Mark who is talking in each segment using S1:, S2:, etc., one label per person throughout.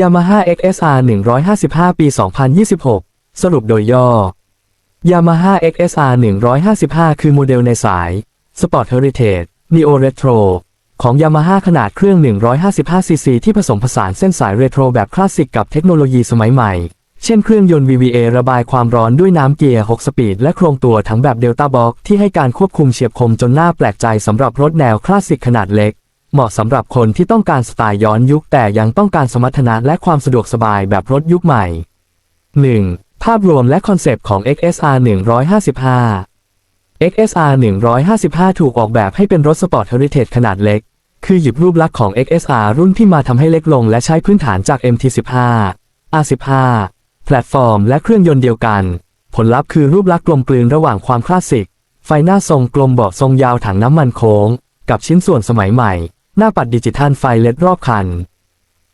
S1: Yamaha XSR 155 ปี 2026 สรุปโดยย่อ Yamaha XSR 155 คือโมเดลในสาย Sport Heritage Neo Retro ของ Yamaha ขนาดเครื่อง 155cc ที่ผสมผสานเส้นสายเรโทรแบบคลาสสิกกับเทคโนโลยีสมัยใหม่ เช่นเครื่องยนต์ VVA ระบายความร้อนด้วยน้ำเกียร์ 6 สปีด และโครงตัวทั้งแบบ Delta Box ที่ให้การควบคุมเฉียบคมจนน่าแปลกใจสำหรับรถแนวคลาสสิกขนาดเล็ก เหมาะสำหรับคนที่ต้องการสไตล์ย้อนยุคแต่ยังต้องการสมรรถนะและความสะดวกสบายแบบรถยุคใหม่ 1. ภาพรวมและคอนเซปต์ของ XSR 155 XSR 155 ถูกออกแบบให้เป็นรถสปอร์ตเฮอริเทจขนาดเล็ก คือหยิบรูปลักษณ์ของ XSR รุ่นที่มาทำให้เล็กลงและใช้พื้นฐานจาก MT15 R15 แพลตฟอร์ม และเครื่องยนต์เดียวกัน ผลลัพธ์คือรูปลักษณ์กลมกลืนระหว่างความคลาสสิก ไฟหน้าทรงกลมเบาะทรงยาวถังน้ำมันโค้ง กับชิ้นส่วนสมัยใหม่ หน้าปัดดิจิทัลไฟเล็ดรอบคัน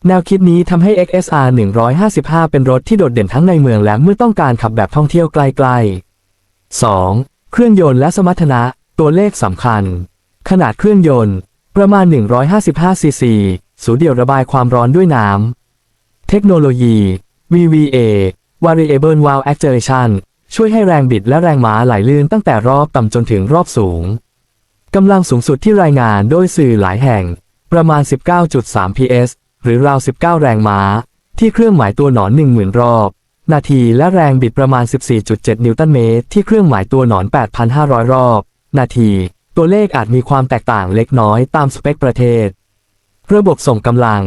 S1: แนวคิดนี้ทำให้ XSR 155 เป็นรถที่โดดเด่นทั้งในเมืองและเมื่อต้องการขับแบบท่องเที่ยวไกลๆ 2. เครื่องยนต์และสมรรถนะ ตัวเลขสำคัญ ขนาดเครื่องยนต์ ประมาณ 155 ซีซี สูเดียวระบายความร้อนด้วยน้ำ เทคโนโลยี VVA Variable Valve Actuation ช่วยให้แรงบิดและแรงม้าไหลลื่นตั้งแต่รอบต่ำจนถึงรอบสูง กำลังสูงสุดที่รายงานโดยสื่อหลายแห่ง ประมาณ 19.3 PS หรือราว 19 แรงม้า ที่เครื่องหมายตัวหนอน 10,000 รอบ นาทีและแรงบิดประมาณ 14.7 นิวตันเมตร ที่เครื่องหมายตัวหนอน 8,500 รอบ นาที ตัวเลขอาจมีความแตกต่างเล็กน้อยตามสเปคประเทศ ระบบส่งกำลัง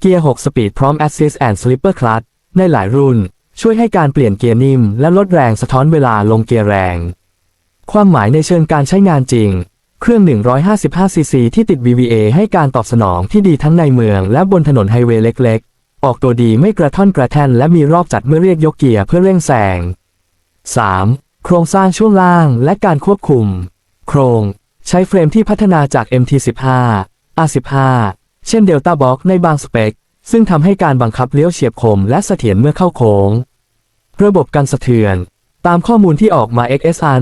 S1: เกียร์ 6 สปีดพร้อม Assist and Slipper Clutch ในหลายรุ่น ช่วยให้การเปลี่ยนเกียร์นิ่ม และลดแรงสะท้อนเวลาลงเกียร์แรง ความหมายในเชิงการใช้งานจริง เครื่อง 155cc ที่ติด VVA ให้การตอบสนองที่ดีทั้งในเมืองและบนถนนไฮเวย์เล็กๆ ออกตัวดีไม่กระท่อนกระแท่นและมีรอบจัดเมื่อเรียกยกเกียร์เพื่อเร่งแซง 3. โครงสร้างช่วงล่างและการควบคุม โครงใช้เฟรมที่พัฒนาจาก MT15 R15 เช่น Delta Box ในบางสเปค ซึ่งทำให้การบังคับเลี้ยวเฉียบคมและเสถียรเมื่อเข้าโค้ง ระบบกันสะเทือน ตามข้อมูลที่ออกมา XSR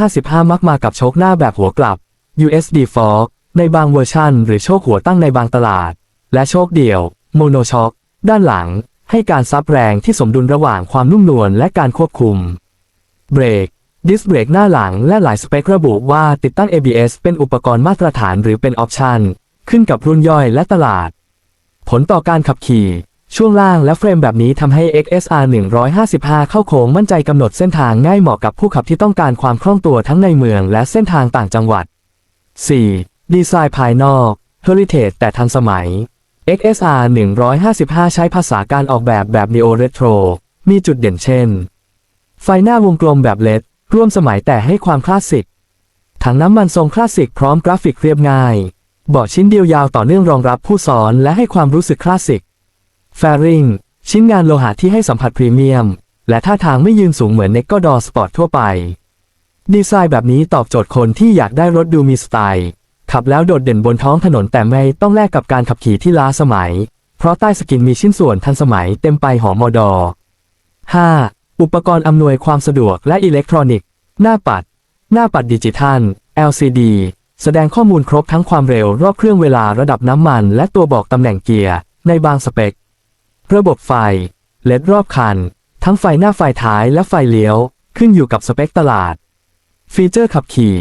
S1: 155 มักมากับโชคหน้าแบบหัวกลับ USD Fork ในบางเวอร์ชันหรือโชคหัวตั้งในบางตลาด และโชคเดี่ยว Monoshock ด้านหลัง ให้การซับแรงที่สมดุลระหว่างความนุ่มนวลและการควบคุม เบรก ดิสเบรกหน้าหลังและหลายสเปคระบุว่าติดตั้ง ABS เป็นอุปกรณ์มาตรฐานหรือเป็นออปชันขึ้นกับรุ่นย่อยและตลาด ผลต่อการขับขี่ ช่วงล่างและเฟรมแบบนี้ทำให้ XSR 155 เข้าโค้งมั่นใจกำหนดเส้นทางง่ายเหมาะกับผู้ขับที่ต้องการความคล่องตัวทั้งในเมืองและเส้นทางต่างจังหวัด 4. ดีไซน์ภายนอก Heritage แต่ทันสมัย XSR 155 ใช้ภาษาการออกแบบแบบ Neo Retro มีจุดเด่นเช่น ไฟหน้าวงกลมแบบเลดร่วมสมัยแต่ให้ความคลาสสิก ถังน้ำมันทรงคลาสสิกพร้อมกราฟิกเรียบง่าย เบาะชิ้นเดียวยาวต่อเนื่องรองรับผู้สอนและให้ความรู้สึกคลาสสิก แฟริงชิ้นงานโลหะที่ให้สัมผัสพรีเมียม และท่าทางไม่ยืนสูงเหมือนเนกก็ดอสปอร์ตทั่วไป ดีไซน์แบบนี้ตอบโจทย์คนที่อยากได้รถดูมีสไตล์ขับแล้วโดดเด่นบนท้องถนนแต่ไม่ต้องแลกกับการขับขี่ที่ล้าสมัย เพราะใต้สกินมีชิ้นส่วนทันสมัยเต็มไปหอมอดอ 5. อุปกรณ์อำนวยความสะดวกและอิเล็กทรอนิกส์ หน้าปัด หน้าปัดดิจิทัล LCD แสดงข้อมูลครบทั้งความเร็วรอบเครื่องเวลาระดับน้ำมัน และตัวบอกตำแหน่งเกียร์ ในบางสเปค ระบบไฟ เลดรอบคัน ทั้งไฟหน้าไฟท้ายและไฟเลี้ยว ขึ้นอยู่กับสเปคตลาด ฟีเจอร์ขับขี่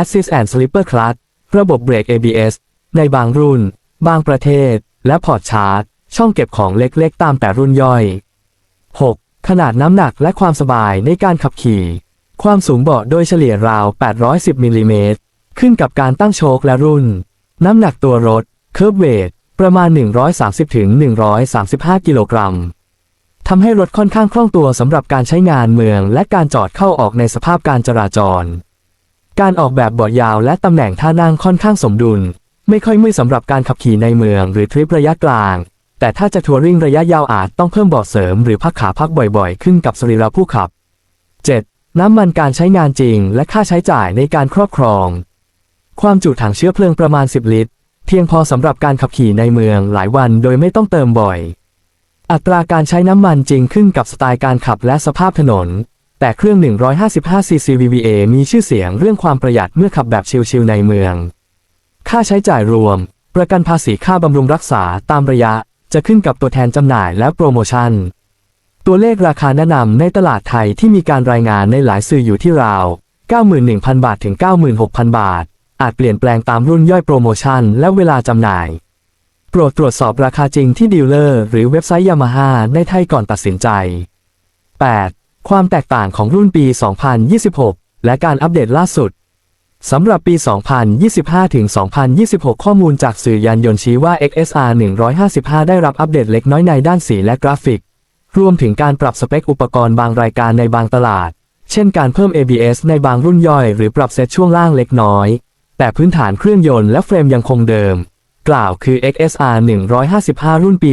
S1: Assist and Slipper Clutch ระบบเบรก ABS ในบางรุ่น บางประเทศ และพอร์ตชาร์จ ช่องเก็บของเล็กๆ ตามแต่รุ่นย่อย 6. ขนาดน้ำหนักและความสบายในการขับขี่ ความสูงเบาะโดยเฉลี่ยราว 810มิลลิเมตรขึ้นกับการตั้งโชคและรุ่น น้ำหนักตัวรถ เค r ร์ w เวท ประมาณ 130-135 กิโลกรัม ทำให้รถค่อนข้างคล่องตัวสำหรับการใช้งานเมืองและการจอดเข้าออกในสภาพการจราจร การออกแบบเบาะยาวและตำแหน่งท่านั่งค่อนข้างสมดุล ไม่ค่อยมืดสำหรับการขับขี่ในเมืองหรือทริประยะกลาง แต่ถ้าจะทัวริงระยะยาวอาจต้องเพิ่มเบาะเสริมหรือพักขาพักบ่อยๆ ขึ้นกับสรีระผู้ขับ 7. น้ำมันการใช้งานจริง และค่าใช้จ่ายในการครอบครอง ความจุถังเชื้อเพลิงประมาณ 10 ลิตร เพียงพอสำหรับการขับขี่ในเมืองหลายวันโดยไม่ต้องเติมบ่อย อัตราการใช้น้ำมันจริงขึ้นกับสไตล์การขับและสภาพถนน แต่เครื่อง 155cc VVA มีชื่อเสียงเรื่องความประหยัดเมื่อขับแบบชิลๆในเมือง ค่าใช้จ่ายรวม ประกันภาษีค่าบำรุงรักษาตามระยะ จะขึ้นกับตัวแทนจำหน่ายและโปรโมชั่น ตัวเลขราคาแนะนำในตลาดไทยที่มีการรายงานในหลายสื่ออยู่ที่ราว 91,000 บาทถึง 96,000 บาท อาจเปลี่ยนแปลงตามรุ่นย่อยโปรโมชั่นและเวลาจำหน่าย รดตรวจสอบราคาจริงที่ดีลเลอร์หรือเว็บไซต์ยามาฮ่าในไทยก่อนตัดสินใจ 8. ความแตกต่างของรุ่นปี 2026 และการอัปเดตล่าสุดสำหรับปี 2025 ถึง 2026 ข้อมูลจากสื่อยานยนต์ชี้ว่า XSR 155 ได้รับอัปเดตเล็กน้อยในด้านสีและกราฟิก รวมถึงการปรับสเปคอุปกรณ์บางรายการในบางตลาด เช่นการเพิ่ม ABS ในบางรุ่นย่อยหรือปรับเซตช่วงล่างเล็กน้อย แต่พื้นฐานเครื่องยนต์และเฟรมยังคงเดิม กล่าวคือ XSR 155 รุ่นปี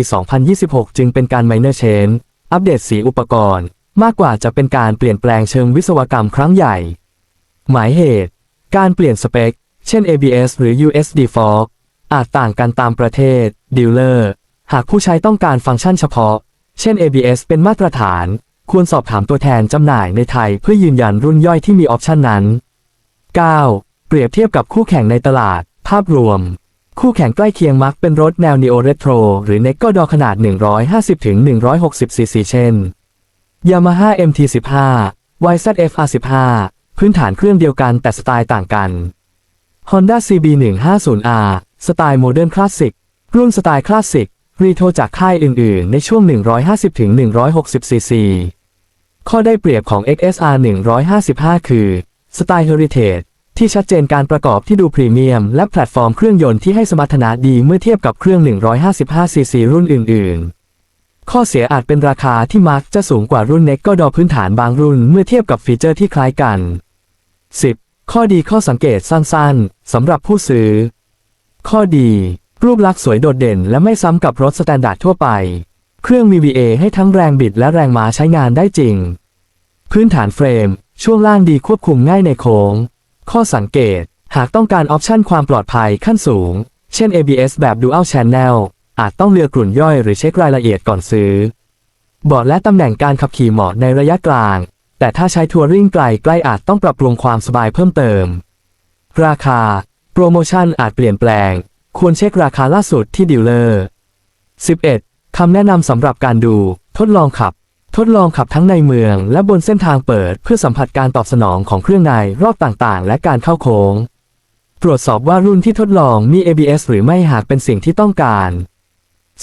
S1: 2026 จึงเป็นการ minor change อัปเดตสีอุปกรณ์ มากกว่าจะเป็นการเปลี่ยนแปลงเชิงวิศวกรรมครั้งใหญ่ หมายเหตุ การเปลี่ยนสเปค เช่น ABS หรือ USD Fork อาจต่างกันตามประเทศ ดีลเลอร์ หากผู้ใช้ต้องการฟังก์ชันเฉพาะ เช่น ABS เป็นมาตรฐาน ควรสอบถามตัวแทนจำหน่ายในไทยเพื่อยืนยันรุ่นย่อยที่มีออปชันนั้น 9. เปรียบเทียบกับคู่แข่งในตลาด ภาพรวม คู่แข่งใกล้เคียงมักเป็นรถแนว Neo Retro หรือ n e g o d o ขนาด 150-160 cc เช่น Yamaha MT15 YZF R15 พื้นฐานเครื่องเดียวกันแต่สไตล์ต่างกัน Honda CB150R สไตล์โมเดิร์นคลาสสิกรุ่นสไตล์คลาสสิกรีโทจากค่ายอื่น ๆ ในช่วง 150-160 cc ข้อได้เปรียบของ XSR 155 คือ สไตล์ Heritage ที่ ที่ชัดเจนการประกอบที่ดูพรีเมียม และแพลตฟอร์มเครื่องยนต์ที่ให้สมรรถนะดีเมื่อเทียบกับเครื่อง 155 cc รุ่นอื่น ๆ ข้อเสียอาจเป็นราคาที่มักจะสูงกว่ารุ่นเน็กก็ดอพื้นฐานบางรุ่นเมื่อเทียบกับฟีเจอร์ที่คล้ายกัน 10. ข้อดีข้อสังเกตสั้นๆสำหรับผู้ซื้อ ข้อดี รูปลักษณ์สวยโดดเด่น และไม่ซ้ำกับรถสแตนดาร์ดทั่วไป เครื่อง VVA ให้ทั้งแรงบิดและแรงม้าใช้งานได้จริง พื้นฐานเฟรม ช่วงล่างดีควบคุมง่ายในโค้ง ข้อสังเกต หากต้องการออปชั่นความปลอดภัยขั้นสูง เช่น ABS แบบ Dual Channel อาจต้องเลือกกลุ่นย่อยหรือเช็ครายละเอียดก่อนซื้อ บอร์ดและตำแหน่งการขับขี่เหมาะในระยะกลาง แต่ถ้าใช้ทัวริ่งไกลใกล้อาจต้องปรับปรุงความสบายเพิ่มเติม ราคา โปรโมชั่นอาจเปลี่ยนแปลง ควรเช็คราคาล่าสุดที่ดีลเลอร์ 11. คำแนะนำสำหรับการดู ทดลองขับ ทดลองขับทั้งในเมืองและบนเส้นทางเปิดเพื่อสัมผัสการตอบสนองของเครื่องในรอบต่างๆ และการเข้าโค้ง ตรวจสอบว่ารุ่นที่ทดลองมี ABS หรือไม่หากเป็นสิ่งที่ต้องการ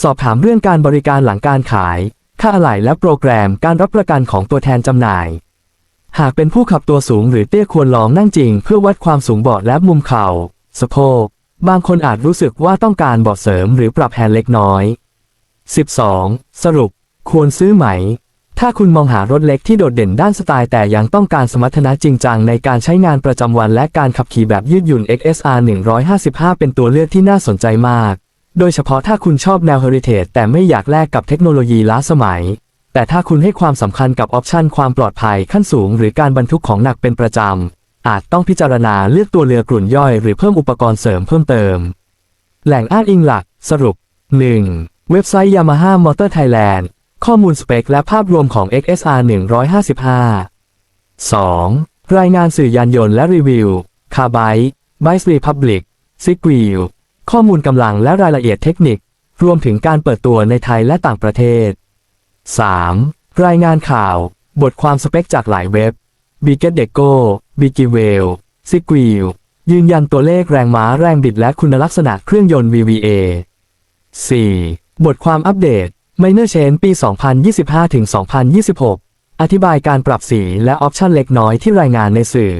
S1: สอบถามเรื่องการบริการหลังการขาย ค่าอะไหล่และโปรแกรมการรับประกันของตัวแทนจำหน่าย หากเป็นผู้ขับตัวสูงหรือเตี้ยควรลองนั่งจริง เพื่อวัดความสูงเบาะและมุมเข่าสะโพกบางคนอาจรู้สึกว่าต้องการเบาะเสริมหรือปรับแฮนด์เล็กน้อย 12. สรุป ควรซื้อไหม ถ้าคุณมองหารถเล็กที่โดดเด่นด้านสไตล์แต่ยังต้องการสมรรถนะจริงจังในการใช้งานประจำวันและการขับขี่แบบยืดหยุ่น XSR 155 เป็นตัวเลือกที่น่าสนใจมาก โดยเฉพาะถ้าคุณชอบแนว Heritage แต่ไม่อยากแลกกับเทคโนโลยีล้าสมัย แต่ถ้าคุณให้ความสำคัญกับออปชันความปลอดภัยขั้นสูง หรือการบรรทุกของหนักเป็นประจำ อาจต้องพิจารณาเลือกตัวเรือกลุ่นย่อย หรือเพิ่มอุปกรณ์เสริมเพิ่มเติม แหล่งอ้างอิงหลัก สรุป 1. เว็บไซต์ Yamaha Motor Thailand ข้อมูลสเปคและภาพรวมของ XSR 155 2. รายงานสื่อยานยนต์และรีวิว c a r b i t e b i c e Republic s i g w h e e l ข้อมูลกำลังและรายละเอียดเทคนิค รวมถึงการเปิดตัวในไทยและต่างประเทศ 3. รายงานข่าว บทความสเปคจากหลายเว็บ b i g e t d e c o b i g i w e l s i g w h e e l ยืนยันตัวเลขแรงม้าแรงบิดและคุณลักษณะเครื่องยนต์ VVA 4. บทความอัปเดต Minor Change ปี 2025-2026 อธิบายการปรับสีและออปชันเล็กน้อยที่รายงานในสื่อ